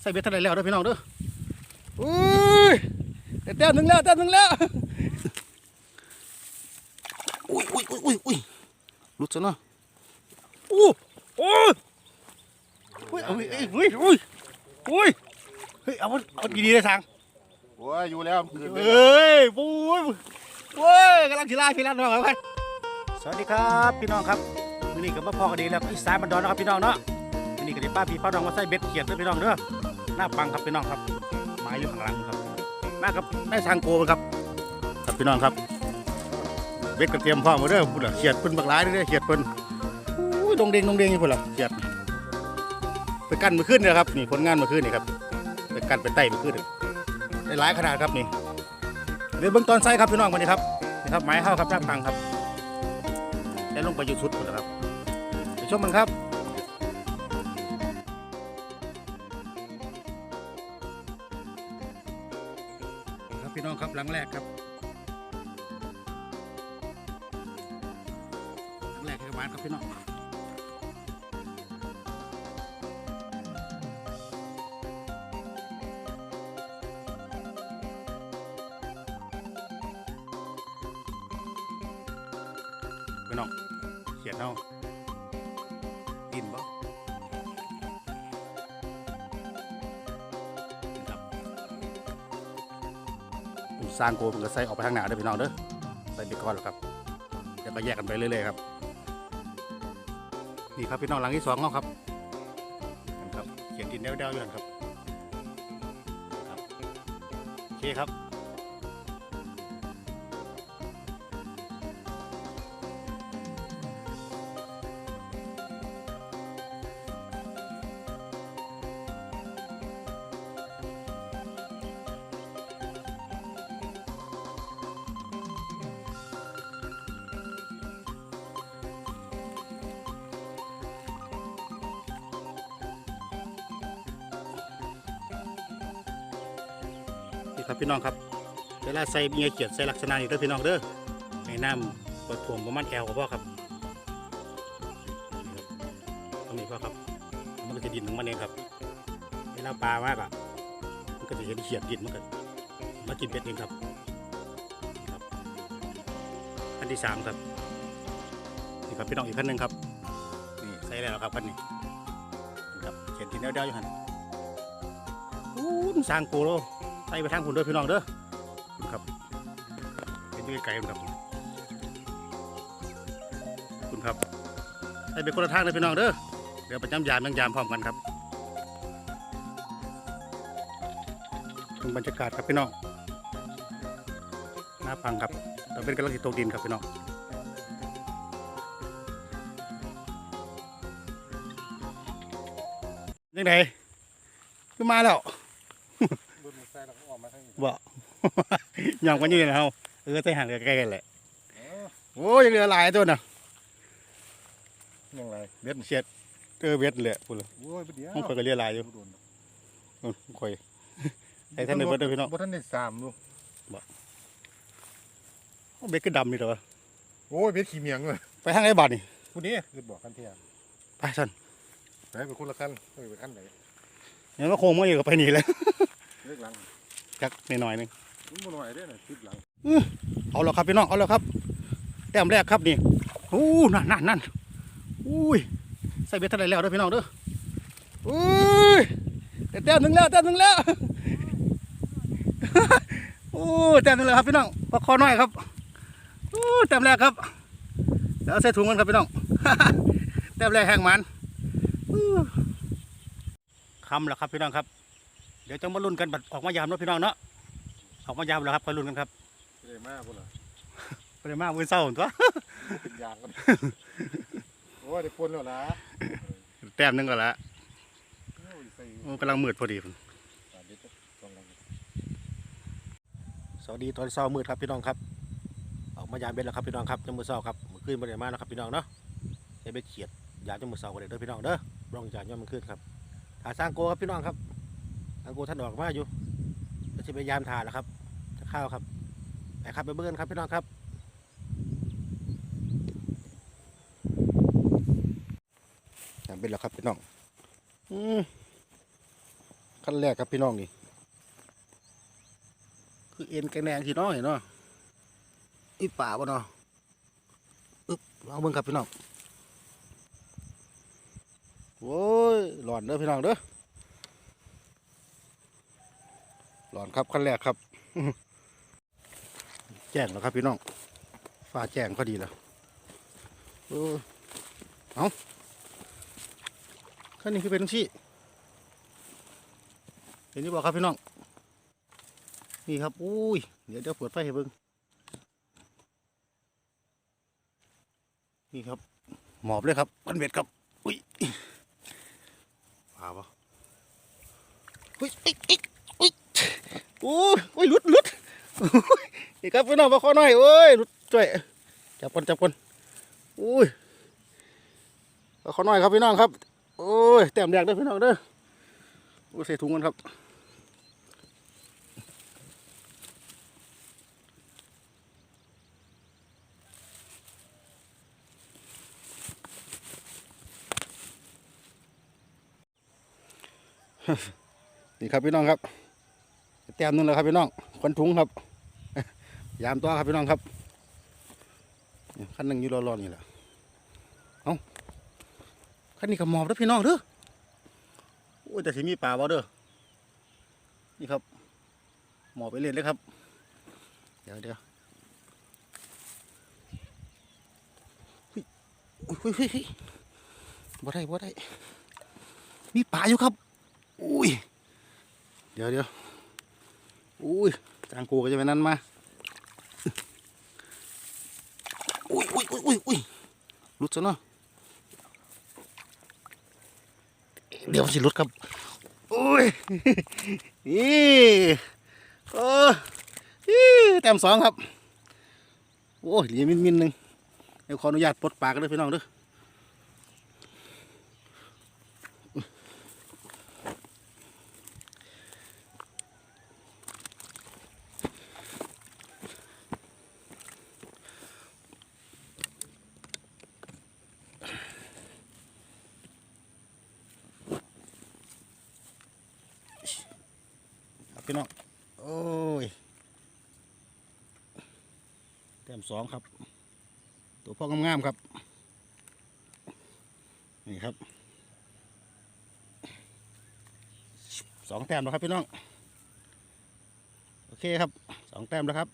ใส่เบ็ดเท่าไหรแล้วเด้อพี่น้องเด้ออุ้ยได้แต้มหนึ่งแล้วแต้มหนึ่งแล้วอุ้ยอุ้ยอุ้ยอุ้ยอุ้ยหลุดซะเนาะอู้โอ้ยอุ้ยเอาเอ้ยอุ้ยอุ้ยอุ้ยเฮ้ยเอาเอาดีๆเลยทางโอ้ยอยู่แล้วคืนเอ้ยปุ้ยโอ้ยกำลังชิลาพี่รันน้องครับสวัสดีครับพี่น้องครับวันนี้ก็มาพอกันดีแล้วอีสานบันดอนนะครับพี่น้องเนาะวันนี้ก็ได้ป้าพี่ป้าน้องมาใส่เบ็ดเขียดเด้อพี่น้องเด้อ หน้าปังครับพี่น้องครับไม้อยู่ข้างหลังครับมาครับได้ทางโกครับครับพี่น้องครับเบ็ดก็เตรียมพร้อมมาเด้อพุ่นละเขียดพิ่นบักหลายเด้อเขียดพิ่นอุ้ยดงเด้งดงเด้งอยู่พุ่นล่ะเขียดไปกั้นมือขึ้นนะครับนี่ผลงานมือขึ้นนี่ครับไปกั้นไปไต่มือขึ้นได้หลายขนาดครับนี่เดี๋ยวเบื้องตอนไซครับพี่น้องวันนี้ครับนี่ครับไม้เข้าครับหน้าปังครับได้ลงไปอยู่ชุดหมดแล้วครับไปชมมันครับ หลังแรกครับหลังแรกคือหวานครับพี่น้องพี่น้องเขียนเอา สร้างโกมันก็ใส่ออกไปทางหน้าเด้อพี่น้องเด้อใส่ไปก่อนแล้วครับเดี๋ยวก็แยกกันไปเรื่อยๆครับนี่ครับพี่น้องหลังที่สองเขาครับเห็นครับเขียนดินเดาๆอยู่นั่นครับครับโอเคครับ ครับพี่น้องครับเวลาใส่เมียเขียดใส่ลักษณะนี้เด้อพี่น้องเด้อให้น้ำเปิดถ่วมประมาณแอวกับพ่อครับตรงนี้พ่อครับ มันก็จะดินของมันเองครับเวลาปลามากอะมันก็จะเห็นเขียดดินมันก็มากินเป็ดเองครับนี่ครับอันที่สามครับนี่ครับพี่น้องอีกขั้นหนึ่งครับนี่ใส่แล้วครับขั้นนี้นี่ครับเขียนดินเดาๆอยู่หันอู้สร้างโกโล ไปไปทางคุณด้วยพี่น้องเด้อครับเป็นยังไกลครับคุณครับไปเป็นคนละทางเลยพี่น้องเด้อเดี๋ยวประจำยามยังยามพร้อมกันครับถึงบรรยากาศครับพี่น้องหน้าปังครับเราเป็นกำลังติดตกดินครับพี่น้องยังไงขึ้นมาแล้ว บุญใส่แล้วก็ออกมาทางนี้ บ่ ยอมกันอยู่นะเฮาเออใส่ห่างกันใกล้กันแหละโอ้ยยังเหลือหลายตัวน่ะยังไงเบ็ดเสียดเออเบ็ดเลยพูดเลยโอ้ยเดี๋ยวห้องข่อยก็เหลือหลายอยู่อือข่อยใส่ท่านเด้อเบิดเด้อพี่น้องบ่ท่านได้สามดูโอ้เบ็ดก็ดำนี่เหรอวะโอ้ยเป็ดขี้เมียงเลยไปทางไหนบาดนี่ผู้นี้คือบอกกันเที่ยไปสั่นไปเป็นคนละขั้นไปเป็นขั้นไหนยังก็โค้งมาอยู่กับไปนี่แหล้วเลือกหลังจักหน่อยๆหนึง มันหน่อยเด้อน่ะติดหลังเอาแล้วครับพี่น้องเอาแล้วครับ แต้มแรกครับนี่โอ้นั่นนั่นนั่นอุ้ยใส่เบ็ดเท่าไรแล้วเด้อพี่น้องเด้ออุ้ยได้แต้มหนึ่งแล้วแต้มหนึ่งแล้วโอ้แต้มหนึ่งแล้วครับพี่น้องปลาคอน้อยครับโอ้แต้มแรกครับเดี๋ยวใส่ถุงกันครับพี่น้องแต้มแรกแห้งมันคำแล้วครับพี่น้องครับ เดี๋ยวจะมาลุ้นกันบัดออกมายามเนาะพี่น้องเนาะ ออกมายามแล้วครับคอยลุ้นกันครับเอ้ยมาพุ่นล่ะไปได้มามือเศร้าตัวติดยางกันโอ้ยได้ปนแล้วนะแต้มหนึงก็แล้วโอ้ยใส่โอ้กำลังมืดพอดีพุ่นตาเด็ดตรงนั้นสวัสดีตอนเช้ามืดครับพี่น้องครับ ออกมายามเบ็ดแล้วครับพี่น้องครับจมือเช้าครับมือขึ้นมาได้มาแล้วครับพี่น้องเนาะใช้เบ็ดเขียดยามจมือเช้าก็ได้เด้อพี่น้องเด้อร่องยามยามมันขึ้นครับถ่าสร้างโกครับพี่น้องครับสร้างโกท่านออกมาอยู่ก็ จะไปยามถ่ายแล้วครับจะข้าวครับไปครับไปเบิ่งครับพี่น้องครับยามเบ็ดแล้วครับพี่น้องอืมขั้นแรกครับพี่น้องนี่คือเอ็นกระแนงพี่น้องเห็นเนาะอีป่าบ่เนาะอึ๊บเอาเบิ่งครับพี่น้องโอ้ยหลอนเด้อพี่น้องเด้อ หลอนครับขั้นแรกครับ แจ้งแล้วครับพี่น้องฟ้าแจ้งพอดีแล้วเอาขั้นนี้คือเป็นชี้เห็นที่บอกครับพี่น้อง นี่ครับอุ้ยเดี๋ยวเดี๋ยวเปิดไฟให้เบิ่งนี่ครับหมอบเลยครับมันเบ็ดครับอุ้ยปลาปะอุ้ย อุ๊ยอุ๊ยอุ้ยอุ้ยลุดลุดนี่ครับพี่น้องมาขอหน่อยโอ้ยลุดช่วยจับคนจับคนโอ้ยมาขอหน่อยครับพี่น้องครับ โอ้ยแต้มแดงด้อพี่น้องเด้อโอ้ยใส่ถุงกันครับนี่ครับพี่น้องครับ แต้มหนึงแล้วครับพี่น้องควันถุงครับยามตัวครับพี่น้องครับขั้นหนึ่งอยู่รอๆนี่แหละเอาขั้นนี้ก็หมอบเด้อพี่น้องเด้อโอ้แต่สิมีป่าบ่เด้อนี่ครับ หมอบไปเล่นเลยครับ เดี๋ยวเดี๋ยวเฮ้ยเฮ้ยเฮ้ยเฮ้ยบ่ได้บ่ได้ มีป่าอยู่ครับ อุ้ย เดี๋ยวเดี๋ยว อุ้ยจางกูก็จะไปนั้นมา อุ้ยอุ้ยอุ้ยอุ้ยอุ้ยลุดซะเนาะเดี๋ยวสิลุดครับ อุ้ยนี่โอ้ยแต้มสองครับ โอ้ยเหลียมินมินหนึ่งเดี๋ยวขออนุญาตปลดปากกันเลยพี่น้องด้อค พี่น้องโอ้ยแต้มสองครับ ตัวพ่องามๆครับ นี่ครับสองแต้มแล้วครับพี่น้อง โอเคครับสองแต้มแล้วครับ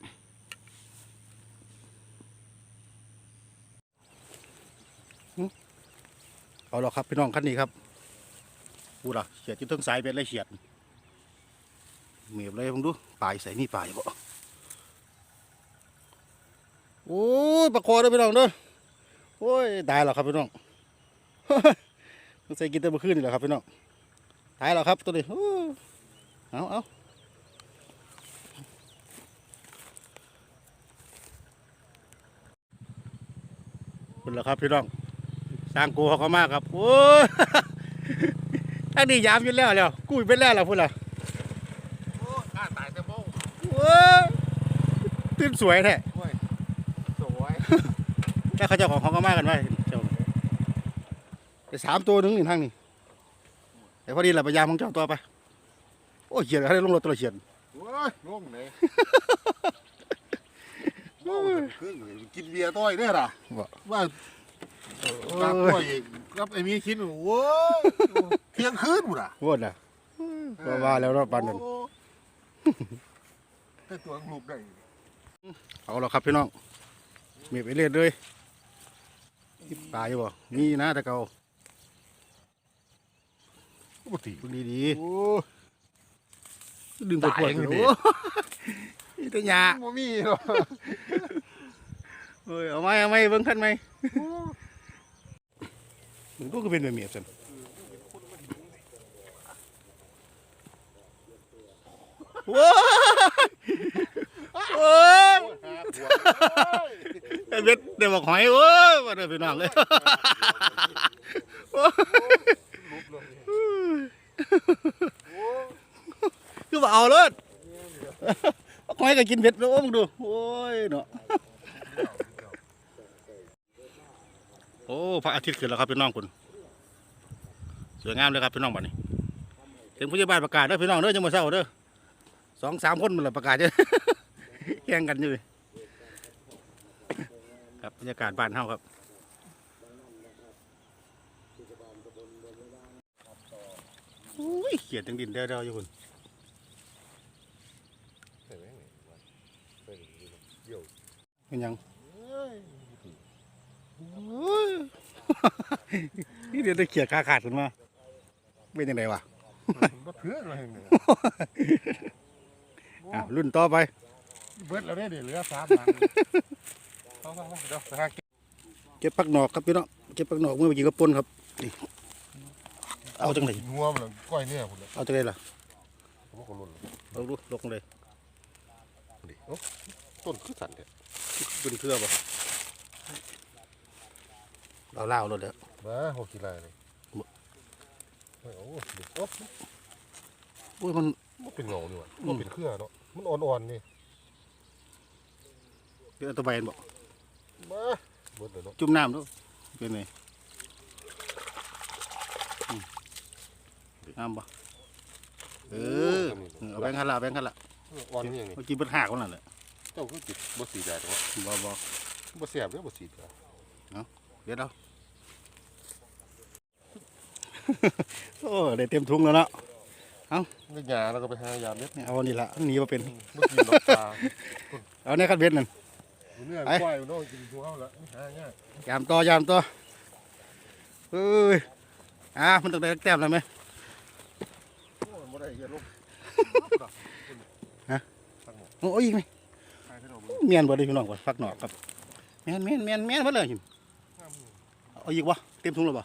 เอาหรอกครับพี่น้องคันนี้ครับพูดอะเฉียดจิ้ต้นสายเป็นไรเฉียด เมียบเลยผมดูปลายใส่นี่ปลายบ่โอ้ยปลาคอเด้อพี่น้องเด้อโอ้ยตายแล้วครับพี่น้องต้องใส่กินแต่เมื่อคืนนี่แหละครับพี่น้องตายแล้วครับตัวนี้เอาเอาคุณแล้วครับพี่น้องสร้างกูเขาก็มากครับโอ้ยอันนี้ยามอยู่แล้วแล้วกูเป็นแล้วล่ะพุ่นล่ะ โอ้ข้าตายแต่โม่ ว้า ตื่นสวยแท้โอ้ยสวยถ้าเขาเจ้าของเขาก็มากันไว้เจ้าไปสามตัวหนึงนี่ทางนี่แต่พอดีแหละพยายามของเจ้าตัวไป โอ้ยเขียนให้ลงรถตัวเขียนโอ้ยงงเลยโอ้ยครึ่งเลยกินเบียร์ต้อยเนี่ยล่ะบ่ว่าโอ้ตามยต้อยอีกรับไอ้มีคิดโอ้ยเที่ยงคืนหมดอะวดน่ะว่าว่าแล้วเนาะปานนั้นโอ้แต่ตัวลูกได้ เอาแล้วครับพี่น้องมีไปเรื่อยเลยมีปลาอยู่บ่มีนะแต่เก่าปกติดูดีโอ้ๆดึงไปปวดตายอย่างนี้ดิโอ้ยนี่แต่หยาบ่มีหรอกเอ้ยเอาไหมเอาไหมเบิ่งคันไหมมันก็คือเป็นแบบเมียบซั่นว้ายโอ้ย ไอ้เบ็ดเดี๋ยวบอกหอยโอ้ยมาเด้อพี่น้องเลยคือว่าเอาเลยหอยก็กินเบ็ดแล้วโอ้มึงดู โอ้ยเนาะโอ้พระอาทิตย์ขึ้นแล้วครับพี่น้องคุณสวยงามเลยครับพี่น้องบัดนี้ถึงผู้ใหญ่บ้านประกาศเด้อพี่น้องเด้อจังมาเศร้าเด้อสองสามคนมันละประกาศเด้อแข่งกันอยู่เลย ครับบรรยากาศบ้านเฮาครับอุ้ยเขียดจังดินเด้อๆอยู่คุณเห็นไหมนี่เห็นอยู่เดี๋ยวเป็นหยังเอ้ยนี่เดี๋ยวจะเขียดขาขาดขึ้นมาเป็นยังไงวะบ่ถือเลยเนี่ยอะรุ่นต่อไป เบิดแล้วเนี่ยเดี๋ยวเหลือสามอัน เอาๆๆเดี๋ยวไปหาเก็บเก็บผักหนอกครับพี่น้องเก็บผักหนอกเมื่อกี้ก็ปนครับนี่เอาจังไหนงัวมันเลยก้อยเนี่ยพุ่นเลยเอาจังไหนล่ะผมว่าคนรุ่นเอาดูลงเลยดิโอ้ต้นคือสันเนี่ยขึ้นเครือบ่เราเล่าเลยเด้อมาหกกิโลเลยโอ้โหดิโอ้อุ้ยมันมันเป็นเงานี่หว่ามันเป็นเครือเนาะมันอ่อนๆนี่เดี๋ยวเอาตัวใบมันบ่ มาเบิดเลยเนาะจุ่มน้ำดูเป็นไงอืมน้ำบ่เออเอาแบงค์ขันละเอาแบงค์ขันละอ่อนนี่ยังนี่เมื่อกี้เบิดหักคนนั่นแหละเจ้าคือจิตบ่สีแดดเนาะบ่บ่บ่เสียบเด้อบ่สีแดดเดี๋ยวเราโอ้ได้เต็มถุงแล้วเนาะนี่ยาแล้วก็ไปหายาเม็ดเอาอันนี้ละหนีมาเป็นเมื่อกี้นกปลาเอาในคันเบ็ดนั่น เนื้อไอ้ควายอยู่เนาะกินตัวเอาละไม่หายากยามต่อยามต่อเอ้ยอะมันต้องได้แต้มแล้วไหมโอ้ยบ่ได้เฮ็ดลงโอ้ยอีกไหมขายให้เราเมียนบ่ได้พี่น้องก่อนฟักหนอกครับเมียนเมียนเมียนเมียนหมดเลยหิมเอาอีกวะเต็มถุงแล้วบ่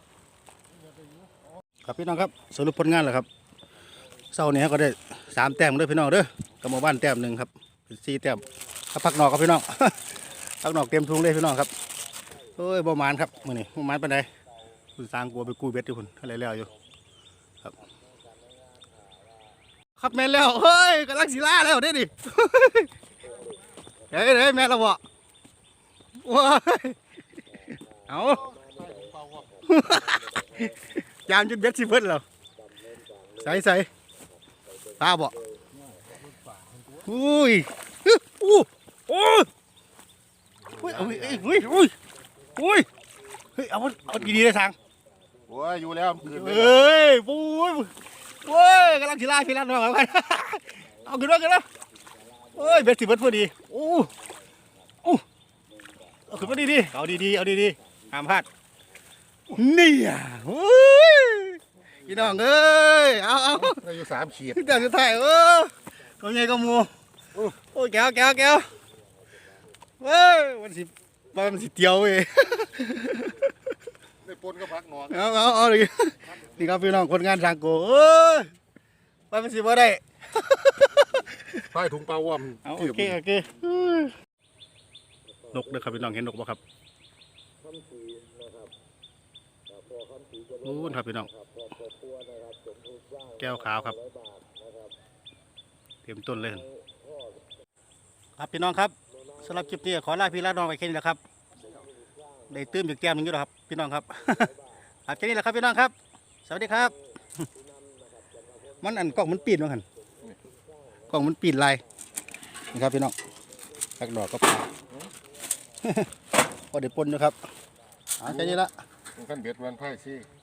ครับพี่น้องครับสรุปผลงานแล้วครับเสาร์นี้ก็ได้สามแต้มเด้อพี่น้องเด้อกับหมู่บ้านแต้มหนึ่งครับเป็นสี่แต้มครับพักหนอกครับพี่น้อง พักหนอกเต็มถุงเลยพี่น้องครับเอ้ยบ่มานครับมือนี้บ่มานปานคุณสร้างกลัวไปกู้เบ็ดอยู่พุ่นอะไรแล้วอยู่ครับ ครับแม่แล้วเฮ้ยกำลังสิล่าแล้วเด้ดิเฮ้ยเฮ้ยแม่ล้วบ่ว้ายเอายามจนเบ็ดสิเบิดแล้วใส่ใส่ปลาบ่อุ้ยอู้โอ้ อุ้ยเอาเอ้ยอุ้ยอุ้ยอุ้ยเฮ้ยเอาเอาดีๆเลยสังโอ้ยอยู่แล้วคืนเฮ้ยปุ้ยโอ้ยกำลังสิลาพี่ลันน้องเอากันเอาขึ้นมาขึ้นมาเอ้ยเบ็ดสิเบิดพอดีโอ้โอ้เอาขึ้นมาดีๆเอาดีๆเอาดีๆห้ามพลาดนี่อะโอ้ยพี่น้องเอ้ยเอาเอาอายุสามขีดเดี๋ยวจะถ่ายเออก็ไงก็มูโอ้ยแก้วแก้วแก้ว เว้ยมันสิมันสิเตียวเว้ยได้ปนก็พักนอนเอาเอาเอาดินี่ครับพี่น้องคนงานสังโกเอ้ยว่ามันสิบ่ได้ใต้ถุงปลาว่มเอาโอเคโอเคเอ้ยนกเด้อครับพี่น้องเห็นนกบ่ครับโอ้นครับพี่น้อง แก้วขาวครับ เต็มต้นเลย ครับพี่น้องครับ สำหรับคลิปนี้ขอลาพี่ลาน้องไปแค่นี้แหละครับได้ตื้มอีกแก้มหนึงอยู่แล้วครับพี่น้องครับครับแค่นี้แหละครับพี่น้องครับ สวัสดีครับ มันอันกล้องมันปีนมั้งหันกล้องมันปีนลายนี่ครับพี่น้องพักดอกก็ปลาพอได้ปนนะครับเอาแค่นี้ละ กันเบ็ดวันไพ่ซี่